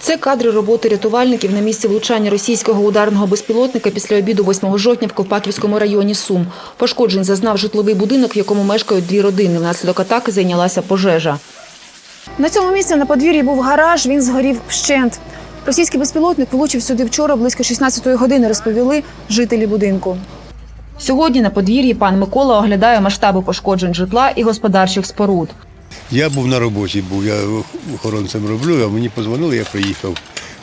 Це кадри роботи рятувальників на місці влучання російського ударного безпілотника після обіду 8 жовтня в Ковпаківському районі Сум. Пошкоджень зазнав житловий будинок, в якому мешкають дві родини. Внаслідок атаки зайнялася пожежа. На цьому місці на подвір'ї був гараж, він згорів вщент. Російський безпілотник влучив сюди вчора близько 16-ї години, розповіли жителі будинку. Сьогодні на подвір'ї пан Микола оглядає масштаби пошкоджень житла і господарчих споруд. Я був на роботі, був, я охоронцем роблю, а мені позвонили, я приїхав.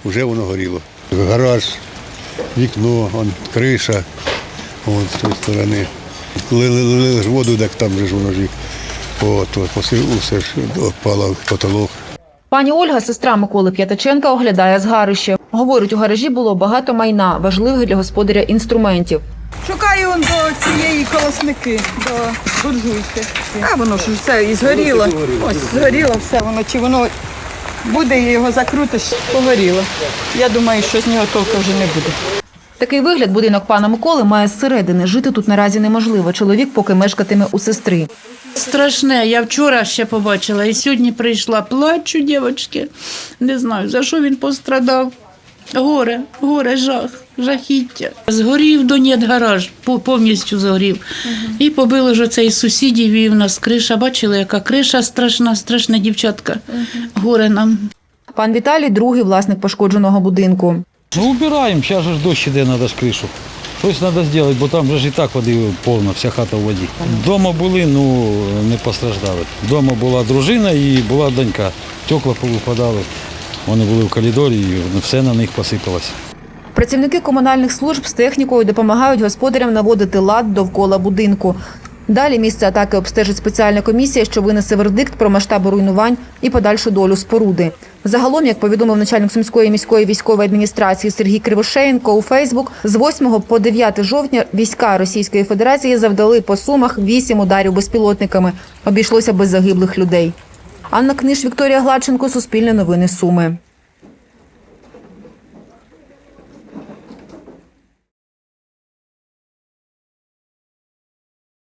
Уже воно горіло. Гараж, вікно, он, криша, от, з тої сторони. Лили ж воду, так там же ж воно ж от, от, усе ж опало потолок. Пані Ольга, сестра Миколи П'ятаченка, оглядає згарище. Говорить, у гаражі було багато майна, важливих для господаря інструментів. Шукаю он до цієї колосники, до буржуйки. А воно ж все і згоріло. Ось згоріло все воно. Чи воно буде і його закрутиш, погоріло. Я думаю, що з нього толку вже не буде. Такий вигляд будинок пана Миколи має зсередини. Жити тут наразі неможливо. Чоловік поки мешкатиме у сестри. Страшне, я вчора ще побачила, і сьогодні прийшла. Плачу, дівчатки. Не знаю, за що він пострадав. Горе, горе, жах, жахіття. Згорів до нет гараж, повністю згорів. І побило ж оцей сусідів, і в нас криша. Бачили, яка криша страшна, страшна дівчатка. Горе нам. Пан Віталій другий власник пошкодженого будинку. Ну, убираємо, зараз же ж дощ іде, треба ж кришу. Щось треба зробити, бо там же ж і так води повна, вся хата в воді. Дома були, ну не постраждали. Дома була дружина і була донька. Стекла повипадали. Вони були в коридорі, і все на них посипалося. Працівники комунальних служб з технікою допомагають господарям наводити лад довкола будинку. Далі місце атаки обстежить спеціальна комісія, що винесе вердикт про масштаби руйнувань і подальшу долю споруди. Загалом, як повідомив начальник Сумської міської військової адміністрації Сергій Кривошеєнко у Фейсбук, з 8 по 9 жовтня війська Російської Федерації завдали по сумах 8 ударів безпілотниками. Обійшлося без загиблих людей. Анна Книж, Вікторія Гладченко, Суспільне новини Суми.